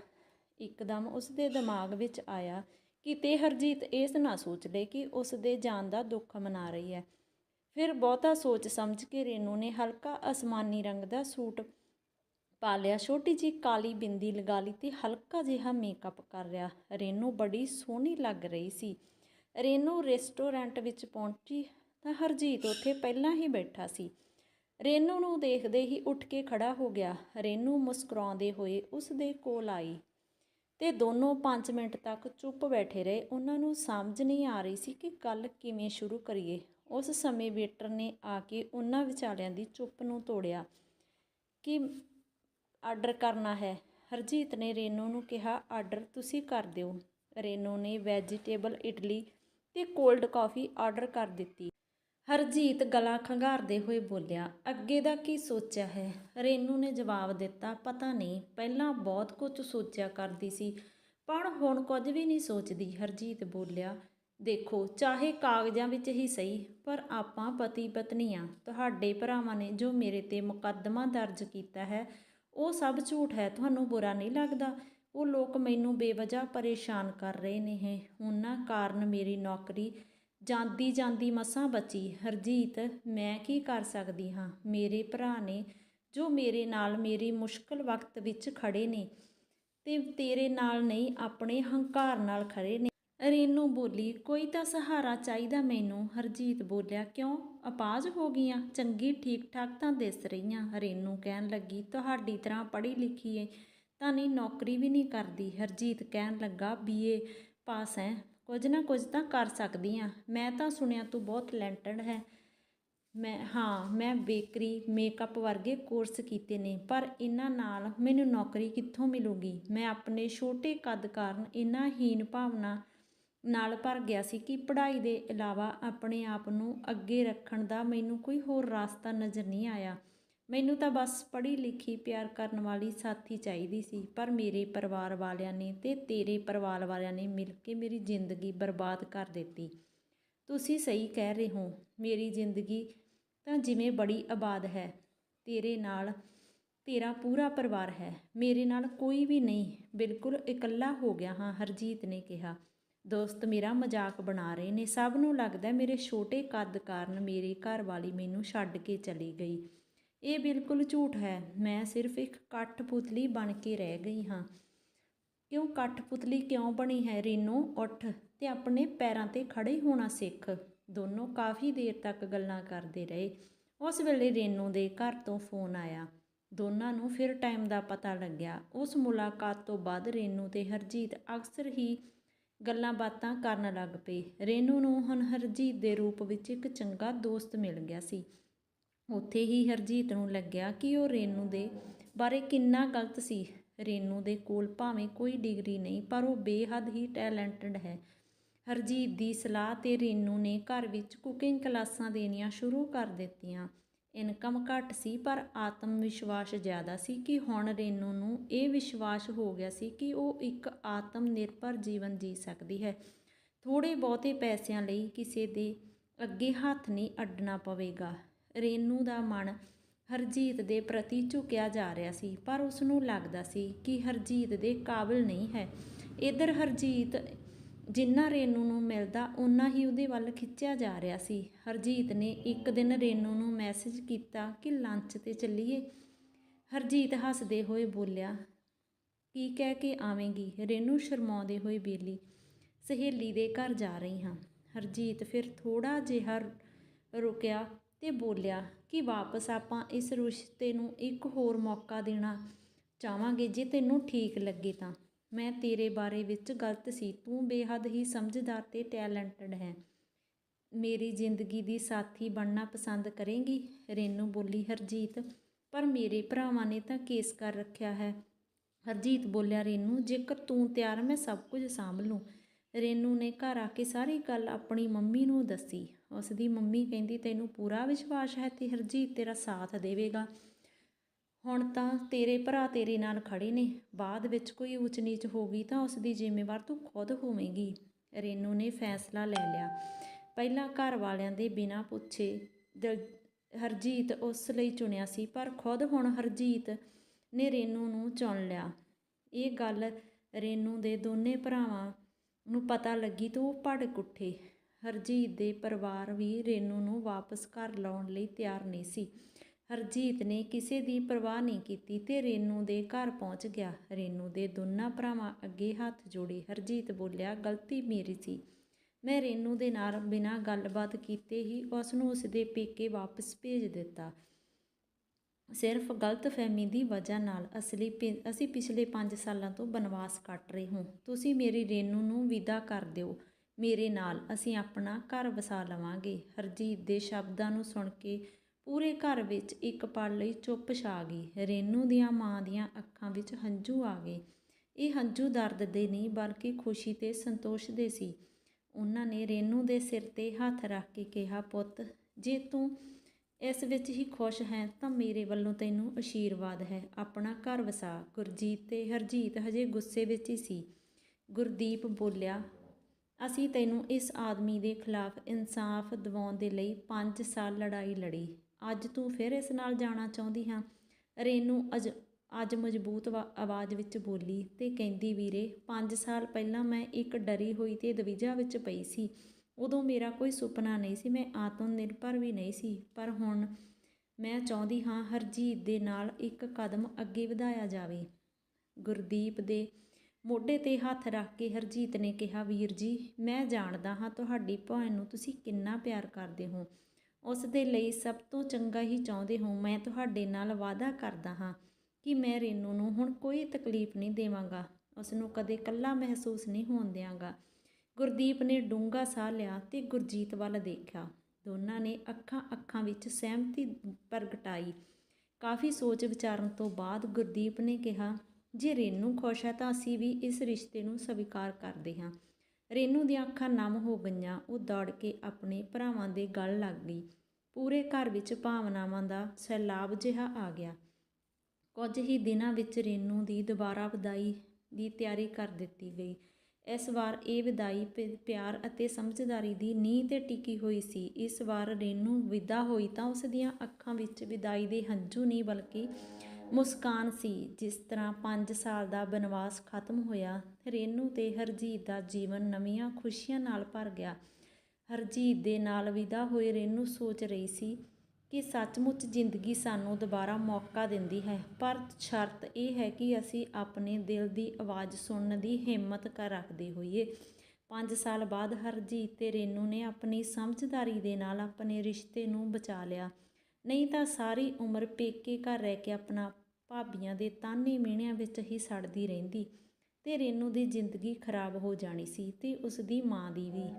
ਇੱਕਦਮ ਉਸਦੇ ਦਿਮਾਗ ਵਿੱਚ ਆਇਆ ਕਿਤੇ ਹਰਜੀਤ ਇਸ ਨਾ ਸੋਚ ਲੇ ਕਿ ਉਸਦੇ ਜਾਨ ਦਾ ਦੁੱਖ ਮਨਾ ਰਹੀ ਹੈ। ਫਿਰ ਬਹੁਤਾ ਸੋਚ ਸਮਝ ਕੇ ਰੇਨੂ ਨੇ ਹਲਕਾ ਅਸਮਾਨੀ ਰੰਗ ਦਾ ਸੂਟ ਪਾ ਲਿਆ। ਛੋਟੀ ਜੀ ਕਾਲੀ ਬਿੰਦੀ ਲਗਾ ਲਈ ਤੇ ਹਲਕਾ ਜਿਹਾ ਮੇਕਅਪ ਕਰ ਲਿਆ ਰੇਨੂ ਬੜੀ ਸੋਹਣੀ ਲੱਗ ਰਹੀ ਸੀ। ਰੇਨੂ ਰੈਸਟੋਰੈਂਟ ਵਿੱਚ ਪਹੁੰਚੀ ਤਾਂ ਹਰਜੀਤ ਉੱਥੇ ਪਹਿਲਾਂ ਹੀ ਬੈਠਾ ਸੀ। ਰੇਨੂ ਨੂੰ ਦੇਖਦੇ ਹੀ ਉੱਠ ਕੇ ਖੜਾ ਹੋ ਗਿਆ। ਰੇਨੂ ਮੁਸਕਰਾਉਂਦੇ ਹੋਏ ਉਸ ਦੇ ਕੋਲ ਆਈ ਤੇ ਦੋਨੋਂ 5 ਮਿੰਟ ਤੱਕ ਚੁੱਪ ਬੈਠੇ ਰਹੇ। ਉਹਨਾਂ ਨੂੰ ਸਮਝ ਨਹੀਂ ਆ ਰਹੀ ਸੀ ਕਿ ਗੱਲ ਕਿਵੇਂ ਸ਼ੁਰੂ ਕਰੀਏ। ਉਸ ਸਮੇਂ ਵੇਟਰ ਨੇ ਆ ਕੇ ਉਹਨਾਂ ਵਿਚਾਲਿਆਂ ਦੀ ਚੁੱਪ ਨੂੰ ਤੋੜਿਆ ਕਿ ਆਰਡਰ ਕਰਨਾ ਹੈ। ਹਰਜੀਤ ਨੇ ਰੇਨੂ ਨੂੰ ਕਿਹਾ, ਆਰਡਰ ਤੁਸੀਂ ਕਰ ਦਿਓ। ਰੇਨੂ ਨੇ ਵੈਜੀਟੇਬਲ ਇਡਲੀ ਤੇ ਕੋਲਡ ਕਾਫੀ ਆਰਡਰ ਕਰ ਦਿੱਤੀ। ਹਰਜੀਤ ਗਲਾ ਖੰਗਾਰਦੇ ਹੋਏ ਬੋਲਿਆ, ਅੱਗੇ ਦਾ ਕੀ ਸੋਚਿਆ ਹੈ? ਰੇਨੂ ਨੇ ਜਵਾਬ ਦਿੱਤਾ, ਪਤਾ ਨਹੀਂ, ਪਹਿਲਾਂ ਬਹੁਤ ਕੁਝ ਸੋਚਿਆ ਕਰਦੀ ਸੀ, ਪਰ ਹੁਣ ਕੁਝ ਵੀ ਨਹੀਂ ਸੋਚਦੀ। ਹਰਜੀਤ ਬੋਲਿਆ, ਦੇਖੋ, ਚਾਹੇ ਕਾਗਜ਼ਾਂ ਵਿੱਚ ਹੀ ਸਹੀ, ਪਰ ਆਪਾਂ ਪਤੀ ਪਤਨੀ ਆ ਤੁਹਾਡੇ ਭਰਾਵਾਂ ਨੇ ਜੋ ਮੇਰੇ ਤੇ ਮੁਕੱਦਮਾ ਦਰਜ ਕੀਤਾ ਹੈ, ਉਹ ਸਭ ਝੂਠ ਹੈ, ਤੁਹਾਨੂੰ ਬੁਰਾ ਨਹੀਂ ਲੱਗਦਾ? ਉਹ ਲੋਕ ਮੈਨੂੰ ਬੇਵਜ੍ਹਾ ਪਰੇਸ਼ਾਨ ਕਰ ਰਹੇ ਨੇ ਹੈ। ਉਹਨਾਂ ਕਾਰਨ ਮੇਰੀ ਨੌਕਰੀ ਜਾਂਦੀ ਜਾਂਦੀ ਮਸਾਂ ਬਚੀ, ਹਰਜੀਤ, ਮੈਂ ਕੀ ਕਰ ਸਕਦੀ ਹਾਂ? ਮੇਰੇ ਭਰਾ ਨੇ, ਜੋ ਮੇਰੇ ਨਾਲ ਮੇਰੀ ਮੁਸ਼ਕਲ ਵਕਤ ਵਿੱਚ ਖੜੇ ਨੇ ਤੇ ਤੇਰੇ ਨਾਲ ਨਹੀਂ, ਆਪਣੇ ਹੰਕਾਰ ਨਾਲ ਖੜੇ ਨੇ। ਰੇਨੂ ਬੋਲੀ, ਕੋਈ ਤਾਂ ਸਹਾਰਾ ਚਾਹੀਦਾ ਮੈਨੂੰ? ਹਰਜੀਤ ਬੋਲਿਆ, ਕਿਉਂ? ਅਪਾਜ ਹੋ ਗਈਆਂ, ਚੰਗੀ ਠੀਕ ਠਾਕ ਤਾਂ ਦਿਸ ਰਹੀਆਂ। ਰੇਨੂ ਕਹਿਣ ਲੱਗੀ, ਤੁਹਾਡੀ ਤਰ੍ਹਾਂ ਪੜ੍ਹੀ ਲਿਖੀ ਏ, ਤਾਂ ਨਹੀਂ, ਨੌਕਰੀ ਵੀ ਨਹੀਂ ਕਰਦੀ। ਹਰਜੀਤ ਕਹਿਣ ਲੱਗਾ ਬੀਏ ਪਾਸ ਹੈ। ਕੁਝ ਨਾ ਕੁਝ ਤਾਂ ਕਰ ਸਕਦੀ ਆ। ਮੈਂ ਤਾਂ ਸੁਣਿਆ ਤੂੰ ਬਹੁਤ ਟੈਲੈਂਟਡ ਹੈ। ਮੈਂ, ਹਾਂ, ਮੈਂ ਬੇਕਰੀ, ਮੇਕਅਪ ਵਰਗੇ ਕੋਰਸ ਕੀਤੇ ਨੇ, ਪਰ ਇਹਨਾਂ ਨਾਲ ਮੈਨੂੰ ਨੌਕਰੀ ਕਿੱਥੋਂ ਮਿਲੂਗੀ? ਮੈਂ ਆਪਣੇ ਛੋਟੇ ਕੱਦ ਕਾਰਨ ਇਹਨਾਂ ਹੀਨ ਭਾਵਨਾ ਨਾਲ ਭਰ ਗਿਆ ਸੀ ਕਿ ਪੜ੍ਹਾਈ ਦੇ ਇਲਾਵਾ ਆਪਣੇ ਆਪ ਨੂੰ ਅੱਗੇ ਰੱਖਣ ਦਾ ਮੈਨੂੰ ਕੋਈ ਹੋਰ ਰਸਤਾ ਨਜ਼ਰ ਨਹੀਂ ਆਇਆ। ਮੈਨੂੰ ਤਾਂ ਬਸ ਪੜ੍ਹੀ ਲਿਖੀ ਪਿਆਰ ਕਰਨ ਵਾਲੀ ਸਾਥੀ ਚਾਹੀਦੀ ਸੀ, ਪਰ ਮੇਰੇ ਪਰਿਵਾਰ ਵਾਲਿਆਂ ਨੇ ਤੇ ਤੇਰੇ ਪਰਿਵਾਰ ਵਾਲਿਆਂ ਨੇ ਮਿਲ ਕੇ ਮੇਰੀ ਜ਼ਿੰਦਗੀ ਬਰਬਾਦ ਕਰ ਦਿੱਤੀ। ਤੁਸੀਂ ਸਹੀ ਕਹਿ ਰਹੇ ਹੋ, ਮੇਰੀ ਜ਼ਿੰਦਗੀ ਤਾਂ ਜਿਵੇਂ ਬੜੀ ਆਬਾਦ ਹੈ, ਤੇਰੇ ਨਾਲ ਤੇਰਾ ਪੂਰਾ ਪਰਿਵਾਰ ਹੈ, ਮੇਰੇ ਨਾਲ ਕੋਈ ਵੀ ਨਹੀਂ, ਬਿਲਕੁਲ ਇਕੱਲਾ ਹੋ ਗਿਆ ਹਾਂ, ਹਰਜੀਤ ਨੇ ਕਿਹਾ। ਦੋਸਤ ਮੇਰਾ ਮਜ਼ਾਕ ਬਣਾ ਰਹੇ ਨੇ, ਸਭ ਨੂੰ ਲੱਗਦਾ ਮੇਰੇ ਛੋਟੇ ਕੱਦ ਕਾਰਨ ਮੇਰੇ ਘਰ ਵਾਲੀ ਮੈਨੂੰ ਛੱਡ ਕੇ ਚਲੀ ਗਈ। ਇਹ ਬਿਲਕੁਲ ਝੂਠ ਹੈ। ਮੈਂ ਸਿਰਫ ਇੱਕ ਕਠਪੁਤਲੀ ਬਣ ਕੇ ਰਹਿ ਗਈ ਹਾਂ। ਕਿਉਂ ਕਠਪੁਤਲੀ ਕਿਉਂ ਬਣੀ ਹੈ ਰੀਨੋ? ਉੱਠ ਤੇ ਆਪਣੇ ਪੈਰਾਂ ਤੇ ਖੜੇ ਹੋਣਾ ਸਿੱਖ। ਦੋਨੋਂ ਕਾਫੀ ਦੇਰ ਤੱਕ ਗੱਲਾਂ ਕਰਦੇ ਰਹੇ। ਉਸ ਵੇਲੇ ਰੇਨੂ ਦੇ ਘਰ ਤੋਂ ਫੋਨ ਆਇਆ। ਦੋਨਾਂ ਨੂੰ ਫਿਰ ਟਾਈਮ ਦਾ ਪਤਾ ਲੱਗਿਆ। ਉਸ ਮੁਲਾਕਾਤ ਤੋਂ ਬਾਅਦ ਰੇਨੂ ਤੇ ਹਰਜੀਤ ਅਕਸਰ ਹੀ ਗੱਲਾਂ ਬਾਤਾਂ ਕਰਨ ਲੱਗ ਪਏ। ਰੇਨੂ ਨੂੰ ਹੁਣ ਹਰਜੀਤ ਦੇ ਰੂਪ ਵਿੱਚ ਇੱਕ ਚੰਗਾ ਦੋਸਤ ਮਿਲ ਗਿਆ ਸੀ। ਉੱਥੇ ਹੀ ਹਰਜੀਤ ਨੂੰ ਲੱਗਿਆ ਕਿ ਉਹ ਰੇਨੂ ਦੇ ਬਾਰੇ ਕਿੰਨਾ ਗਲਤ ਸੀ। ਰੇਨੂ ਦੇ ਕੋਲ ਭਾਵੇਂ ਕੋਈ ਡਿਗਰੀ ਨਹੀਂ, ਪਰ ਉਹ ਬੇਹੱਦ ਹੀ ਟੈਲੈਂਟਡ ਹੈ। ਹਰਜੀਤ ਦੀ ਸਲਾਹ ਤੇ ਰੇਨੂ ਨੇ ਘਰ ਵਿੱਚ ਕੁਕਿੰਗ ਕਲਾਸਾਂ ਦੇਣੀਆਂ ਸ਼ੁਰੂ ਕਰ ਦਿੱਤੀਆਂ। ਇਨਕਮ ਘੱਟ ਸੀ, ਪਰ ਆਤਮ ਵਿਸ਼ਵਾਸ ਜ਼ਿਆਦਾ ਸੀ ਕਿ ਹੁਣ ਰੇਨੂ ਨੂੰ ਇਹ ਵਿਸ਼ਵਾਸ ਹੋ ਗਿਆ ਸੀ ਕਿ ਉਹ ਇੱਕ ਆਤਮ ਨਿਰਭਰ ਜੀਵਨ ਜੀ ਸਕਦੀ ਹੈ। ਥੋੜੇ ਬਹੁਤੇ ਪੈਸਿਆਂ ਲਈ ਕਿਸੇ ਦੇ ਅੱਗੇ ਹੱਥ ਨਹੀਂ ਅੱਡਣਾ ਪਵੇਗਾ। ਰੇਨੂ ਦਾ ਮਨ ਹਰਜੀਤ ਦੇ ਪ੍ਰਤੀ ਝੁਕਿਆ ਜਾ ਰਿਹਾ ਸੀ, ਪਰ ਉਸ ਨੂੰ ਲੱਗਦਾ ਸੀ ਕਿ ਹਰਜੀਤ ਦੇ ਕਾਬਿਲ ਨਹੀਂ ਹੈ। ਇਧਰ ਹਰਜੀਤ ਜਿੰਨਾ ਰੇਨੂ ਨੂੰ ਮਿਲਦਾ ਉਨਾ ਹੀ ਉਹਦੇ ਵੱਲ ਖਿੱਚਿਆ ਜਾ ਰਿਹਾ ਸੀ। ਹਰਜੀਤ ਨੇ ਇੱਕ ਦਿਨ ਰੇਨੂ ਨੂੰ ਮੈਸੇਜ ਕੀਤਾ ਕਿ ਲੰਚ ਤੇ ਚੱਲੀਏ। ਹਰਜੀਤ ਹੱਸਦੇ ਹੋਏ ਬੋਲਿਆ, ਕੀ ਕਹਿ ਕੇ ਆਵੇਂਗੀ? ਰੇਨੂ ਸ਼ਰਮਾਉਂਦੇ ਹੋਏ ਬੇਲੀ, ਸਹੇਲੀ ਦੇ ਘਰ ਜਾ ਰਹੀ ਹਾਂ। ਹਰਜੀਤ ਫਿਰ ਥੋੜਾ ਜਿਹਾ ਰੁਕਿਆ ਅਤੇ ਬੋਲਿਆ ਕਿ ਵਾਪਸ ਆਪਾਂ ਇਸ ਰਿਸ਼ਤੇ ਨੂੰ ਇੱਕ ਹੋਰ ਮੌਕਾ ਦੇਣਾ ਚਾਹਵਾਂਗੇ ਜੇ ਤੈਨੂੰ ਠੀਕ ਲੱਗੇ ਤਾਂ। ਮੈਂ ਤੇਰੇ ਬਾਰੇ ਵਿੱਚ ਗਲਤ ਸੀ। ਤੂੰ ਬੇਹੱਦ ਹੀ ਸਮਝਦਾਰ ਅਤੇ ਟੈਲੈਂਟਡ ਹੈ। ਮੇਰੀ ਜ਼ਿੰਦਗੀ ਦੀ ਸਾਥੀ ਬਣਨਾ ਪਸੰਦ ਕਰੇਂਗੀ, ਰੇਨੂ ਬੋਲੀ ਹਰਜੀਤ। ਪਰ ਮੇਰੇ ਭਰਾਵਾਂ ਨੇ ਤਾਂ ਕੇਸ ਕਰ ਰੱਖਿਆ ਹੈ। ਹਰਜੀਤ ਬੋਲਿਆ, ਰੇਨੂ, ਜੇਕਰ ਤੂੰ ਤਿਆਰ ਮੈਂ ਸਭ ਕੁਝ ਸਾਂਭ ਲੂੰ। ਰੇਨੂ ਨੇ ਘਰ ਆ ਕੇ ਸਾਰੀ ਗੱਲ ਆਪਣੀ ਮੰਮੀ ਨੂੰ ਦੱਸੀ। ਉਸ ਦੀ ਮੰਮੀ ਕਹਿੰਦੀ, ਤੈਨੂੰ ਪੂਰਾ ਵਿਸ਼ਵਾਸ ਹੈ ਤੇ ਹਰਜੀਤ ਤੇਰਾ ਸਾਥ ਦੇਵੇਗਾ। ਹੁਣ ਤਾਂ ਤੇਰੇ ਭਰਾ ਤੇਰੇ ਨਾਲ ਖੜੇ ਨੇ। ਬਾਅਦ ਵਿੱਚ ਕੋਈ ਉੱਚ ਨੀਚ ਹੋ ਗਈ ਤਾਂ ਉਸ ਦੀ ਜ਼ਿੰਮੇਵਾਰ ਤੂੰ ਖੁਦ ਹੋਵੇਂਗੀ। ਰੇਨੂ ਨੇ ਫੈਸਲਾ ਲੈ ਲਿਆ। ਪਹਿਲਾਂ ਘਰ ਵਾਲਿਆਂ ਦੇ ਬਿਨਾਂ ਪੁੱਛੇ, ਦਿਲ, ਹਰਜੀਤ ਉਸ ਲਈ ਚੁਣਿਆ ਸੀ, ਪਰ ਖੁਦ ਹੁਣ ਹਰਜੀਤ ਨੇ ਰੇਨੂ ਨੂੰ ਚੁਣ ਲਿਆ। ਇਹ ਗੱਲ ਰੇਨੂ ਦੇ ਦੋਨੇ ਭਰਾਵਾਂ ਨੂੰ ਪਤਾ ਲੱਗੀ ਤਾਂ ਉਹ ਭੜਕ ਉੱਠੇ। ਹਰਜੀਤ ਦੇ ਪਰਿਵਾਰ ਵੀ ਰੇਨੂ ਨੂੰ ਵਾਪਸ ਘਰ ਲਾਉਣ ਲਈ ਤਿਆਰ ਨਹੀਂ ਸੀ। ਹਰਜੀਤ ਨੇ ਕਿਸੇ ਦੀ ਪਰਵਾਹ ਨਹੀਂ ਕੀਤੀ ਤੇ ਰੇਨੂ ਦੇ ਘਰ ਪਹੁੰਚ ਗਿਆ। ਰੇਨੂ ਦੇ ਦੋਨਾਂ ਭਰਾਵਾਂ ਅੱਗੇ ਹੱਥ ਜੋੜੇ ਹਰਜੀਤ ਬੋਲਿਆ, ਗਲਤੀ ਮੇਰੀ ਸੀ। ਮੈਂ ਰੇਨੂ ਦੇ ਨਾਲ ਬਿਨਾਂ ਗੱਲਬਾਤ ਕੀਤੇ ਹੀ ਉਸ ਨੂੰ ਉਸ ਦੇ ਪੇਕੇ ਵਾਪਸ ਭੇਜ ਦਿੱਤਾ। ਸਿਰਫ ਗਲਤਫਹਿਮੀ ਦੀ ਵਜ੍ਹਾ ਨਾਲ ਅਸਲੀ ਪਿ- ਅਸੀਂ ਪਿਛਲੇ 5 ਸਾਲਾਂ ਤੋਂ ਬਨਵਾਸ ਕੱਟ ਰਹੇ ਹਾਂ। ਤੁਸੀਂ ਮੇਰੀ ਰੇਨੂ ਨੂੰ ਵਿਦਾ ਕਰ ਦਿਓ। ਮੇਰੇ ਨਾਲ ਅਸੀਂ ਆਪਣਾ ਘਰ ਵਸਾ ਲਵਾਂਗੇ। ਹਰਜੀਤ ਦੇ ਸ਼ਬਦਾਂ ਨੂੰ ਸੁਣ ਕੇ ਪੂਰੇ ਘਰ ਵਿੱਚ ਇੱਕ ਪਲ ਲਈ ਚੁੱਪ ਛਾ ਗਈ। ਰੇਨੂ ਦੀਆਂ ਮਾਂ ਦੀਆਂ ਅੱਖਾਂ ਵਿੱਚ ਹੰਝੂ ਆ ਗਏ। ਇਹ ਹੰਝੂ ਦਰਦ ਦੇ ਨਹੀਂ, ਬਲਕਿ ਖੁਸ਼ੀ ਤੇ ਸੰਤੋਸ਼ ਦੇ ਸੀ। ਉਹਨਾਂ ਨੇ ਰੇਨੂ ਦੇ ਸਿਰ ਤੇ ਹੱਥ ਰੱਖ ਕੇ ਕਿਹਾ, ਪੁੱਤ, ਜੇ ਤੂੰ ਇਸ ਵਿੱਚ ਹੀ ਖੁਸ਼ ਹੈ ਤਾਂ ਮੇਰੇ ਵੱਲੋਂ ਤੈਨੂੰ ਅਸ਼ੀਰਵਾਦ ਹੈ। ਆਪਣਾ ਘਰ ਵਸਾ। ਗੁਰਜੀਤ ਤੇ ਹਰਜੀਤ ਹਜੇ ਗੁੱਸੇ ਵਿੱਚ ਹੀ ਸੀ। ਗੁਰਦੀਪ ਬੋਲਿਆ, ਅਸੀਂ ਤੈਨੂੰ ਇਸ ਆਦਮੀ ਦੇ ਖਿਲਾਫ ਇਨਸਾਫ ਦਿਵਾਉਣ ਦੇ ਲਈ 5 ਸਾਲ ਲੜਾਈ ਲੜੀ। ਅੱਜ ਤੂੰ ਫਿਰ ਇਸ ਨਾਲ ਜਾਣਾ ਚਾਹੁੰਦੀ ਹਾਂ? ਰੇਨੂ ਅਜ, ਅੱਜ ਮਜ਼ਬੂਤ ਵਾ- ਆਵਾਜ਼ ਵਿੱਚ ਬੋਲੀ ਤੇ ਕਹਿੰਦੀ, ਵੀਰੇ 5 ਸਾਲ ਪਹਿਲਾਂ ਮੈਂ ਇੱਕ ਡਰੀ ਹੋਈ ਤੇ ਦਵਿਜਾ ਵਿੱਚ ਪਈ ਸੀ। ਉਦੋਂ ਮੇਰਾ ਕੋਈ ਸੁਪਨਾ ਨਹੀਂ ਸੀ, ਮੈਂ ਆਤਮ ਨਿਰਭਰ ਵੀ ਨਹੀਂ ਸੀ। ਪਰ ਹੁਣ ਮੈਂ ਚਾਹੁੰਦੀ ਹਾਂ ਹਰਜੀਤ ਦੇ ਨਾਲ ਇੱਕ ਕਦਮ ਅੱਗੇ ਵਧਾਇਆ ਜਾਵੇ। ਗੁਰਦੀਪ ਦੇ ਮੋਢੇ ਤੇ ਹੱਥ ਰੱਖ ਕੇ ਹਰਜੀਤ ਨੇ ਕਿਹਾ, ਵੀਰ ਜੀ, ਮੈਂ ਜਾਣਦਾ ਹਾਂ ਤੁਹਾਡੀ ਭੈਣ ਨੂੰ ਤੁਸੀਂ ਕਿੰਨਾ ਪਿਆਰ ਕਰਦੇ ਹੋ। ਉਸ ਦੇ ਲਈ ਸਭ ਤੋਂ ਚੰਗਾ ਹੀ ਚਾਹੁੰਦੇ ਹੋ। ਮੈਂ ਤੁਹਾਡੇ ਨਾਲ ਵਾਅਦਾ ਕਰਦਾ ਹਾਂ ਕਿ ਮੈਂ ਰੇਨੂ ਨੂੰ ਹੁਣ ਕੋਈ ਤਕਲੀਫ ਨਹੀਂ ਦੇਵਾਂਗਾ। ਉਸ ਨੂੰ ਕਦੇ ਇਕੱਲਾ ਮਹਿਸੂਸ ਨਹੀਂ ਹੋਣ ਦਿਆਂਗਾ। ਗੁਰਦੀਪ ਨੇ ਡੂੰਘਾ ਸਾਹ ਲਿਆ ਤੇ ਗੁਰਜੀਤ ਵੱਲ ਦੇਖਿਆ। ਦੋਨਾਂ ਨੇ ਅੱਖਾਂ ਅੱਖਾਂ ਵਿੱਚ ਸਹਿਮਤੀ ਪ੍ਰਗਟਾਈ। ਕਾਫੀ ਸੋਚ ਵਿਚਾਰਨ ਤੋਂ ਬਾਅਦ ਗੁਰਦੀਪ ਨੇ ਕਿਹਾ, ਜੇ ਰੇਨੂ ਖੁਸ਼ ਹੈ ਤਾਂ ਅਸੀਂ ਵੀ ਇਸ ਰਿਸ਼ਤੇ ਨੂੰ ਸਵੀਕਾਰ ਕਰਦੇ ਹਾਂ ਰੇਨੂ ਦੀਆਂ ਅੱਖਾਂ ਨਮ ਹੋ ਗਈਆਂ, ਉਹ ਦੌੜ ਕੇ ਆਪਣੇ ਭਰਾਵਾਂ ਦੇ ਗਲ ਲੱਗ ਗਈ। ਪੂਰੇ ਘਰ ਵਿੱਚ ਭਾਵਨਾਵਾਂ ਦਾ ਸੈਲਾਬ ਜਿਹਾ ਆ ਗਿਆ। ਕੁਝ ਹੀ ਦਿਨਾਂ ਵਿੱਚ ਰੇਨੂ ਦੀ ਦੁਬਾਰਾ ਵਧਾਈ ਦੀ ਤਿਆਰੀ ਕਰ ਦਿੱਤੀ ਗਈ। ਇਸ ਵਾਰ ਇਹ ਵਿਦਾਈ ਪ- ਪਿਆਰ ਅਤੇ ਸਮਝਦਾਰੀ ਦੀ ਨੀਂਹ ਤੇ ਟਿਕੀ ਹੋਈ ਸੀ। ਇਸ ਵਾਰ ਰੇਨੂ ਵਿਦਾ ਹੋਈ ਤਾਂ ਉਸ ਦੀਆਂ ਅੱਖਾਂ ਵਿੱਚ ਵਿਦਾਈ ਦੇ ਹੰਝੂ ਨਹੀਂ ਬਲਕਿ ਮੁਸਕਾਨ ਸੀ। ਜਿਸ ਤਰ੍ਹਾਂ 5 ਸਾਲ ਦਾ ਬਨਵਾਸ ਖਤਮ ਹੋਇਆ, ਰੇਨੂ ਤੇ ਹਰਜੀਤ ਦਾ ਜੀਵਨ ਨਵੀਆਂ ਖੁਸ਼ੀਆਂ ਨਾਲ ਭਰ ਗਿਆ। ਹਰਜੀਤ ਦੇ ਨਾਲ ਵਿਦਾ ਹੋਏ ਰੇਨੂ ਸੋਚ ਰਹੀ ਸੀ ਕਿ ਸੱਚਮੁੱਚ ਜ਼ਿੰਦਗੀ ਸਾਨੂੰ ਦੁਬਾਰਾ ਮੌਕਾ ਦਿੰਦੀ ਹੈ। ਪਰ ਸ਼ਰਤ ਇਹ ਹੈ ਕਿ ਅਸੀਂ ਆਪਣੇ ਦਿਲ ਦੀ ਆਵਾਜ਼ ਸੁਣਨ ਦੀ ਹਿੰਮਤ ਕਰ ਰੱਖਦੇ ਹੋਈਏ। 5 ਸਾਲ ਬਾਅਦ ਹਰਜੀਤ ਤੇ ਰੇਨੂ ਨੇ ਆਪਣੀ ਸਮਝਦਾਰੀ ਦੇ ਨਾਲ ਆਪਣੇ ਰਿਸ਼ਤੇ ਨੂੰ ਬਚਾ ਲਿਆ। ਨਹੀਂ ਤਾਂ ਸਾਰੀ ਉਮਰ ਪੇਕੇ ਘਰ ਰਹਿ ਕੇ ਆਪਣਾ ਭਾਬੀਆਂ ਦੇ ਤਾਨੇ ਮਿਹਣਿਆਂ ਵਿੱਚ ਹੀ ਸੜਦੀ ਰਹਿੰਦੀ ਤੇ ਰੇਨੂ ਦੀ ਜ਼ਿੰਦਗੀ ਖਰਾਬ ਹੋ ਜਾਣੀ ਸੀ ਤੇ ਉਸ ਦੀ ਮਾਂ ਦੀ ਵੀ।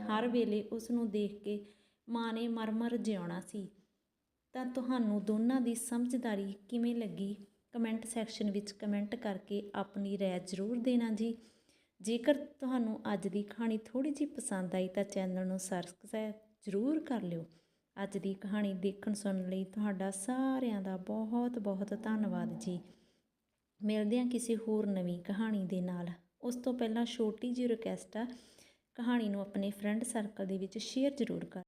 ਹਰ ਵੇਲੇ ਉਸ ਨੂੰ ਦੇਖ ਕੇ ਮਾਂ ਨੇ ਮਰਮਰ ਜਿਉਣਾ ਸੀ। ਤਾਂ ਤੁਹਾਨੂੰ ਦੋਨਾਂ ਦੀ ਸਮਝਦਾਰੀ ਕਿਵੇਂ ਲੱਗੀ? ਕਮੈਂਟ ਸੈਕਸ਼ਨ ਵਿੱਚ ਕਮੈਂਟ ਕਰਕੇ ਆਪਣੀ ਰਾਏ ਜ਼ਰੂਰ ਦੇਣਾ ਜੀ। ਜੇਕਰ ਤੁਹਾਨੂੰ ਅੱਜ ਦੀ ਕਹਾਣੀ ਥੋੜੀ ਜਿਹੀ ਪਸੰਦ ਆਈ ਤਾਂ ਚੈਨਲ ਨੂੰ ਸਬਸਕ੍ਰਾਈਬ ਜ਼ਰੂਰ ਕਰ ਲਿਓ। ਅੱਜ ਦੀ ਕਹਾਣੀ ਦੇਖਣ ਸੁਣਨ ਲਈ ਤੁਹਾਡਾ ਸਾਰਿਆਂ ਦਾ ਬਹੁਤ ਬਹੁਤ ਧੰਨਵਾਦ ਜੀ। ਮਿਲਦੇ ਹਾਂ ਕਿਸੇ ਹੋਰ ਨਵੀਂ ਕਹਾਣੀ ਦੇ ਨਾਲ। ਉਸ ਤੋਂ ਪਹਿਲਾਂ ਛੋਟੀ ਜਿਹੀ ਰਿਕਵੈਸਟ ਆ। ਕਹਾਣੀ ਨੂੰ ਆਪਣੇ ਫਰੈਂਡ ਸਰਕਲ ਦੇ ਵਿੱਚ ਸ਼ੇਅਰ ਜ਼ਰੂਰ ਕਰ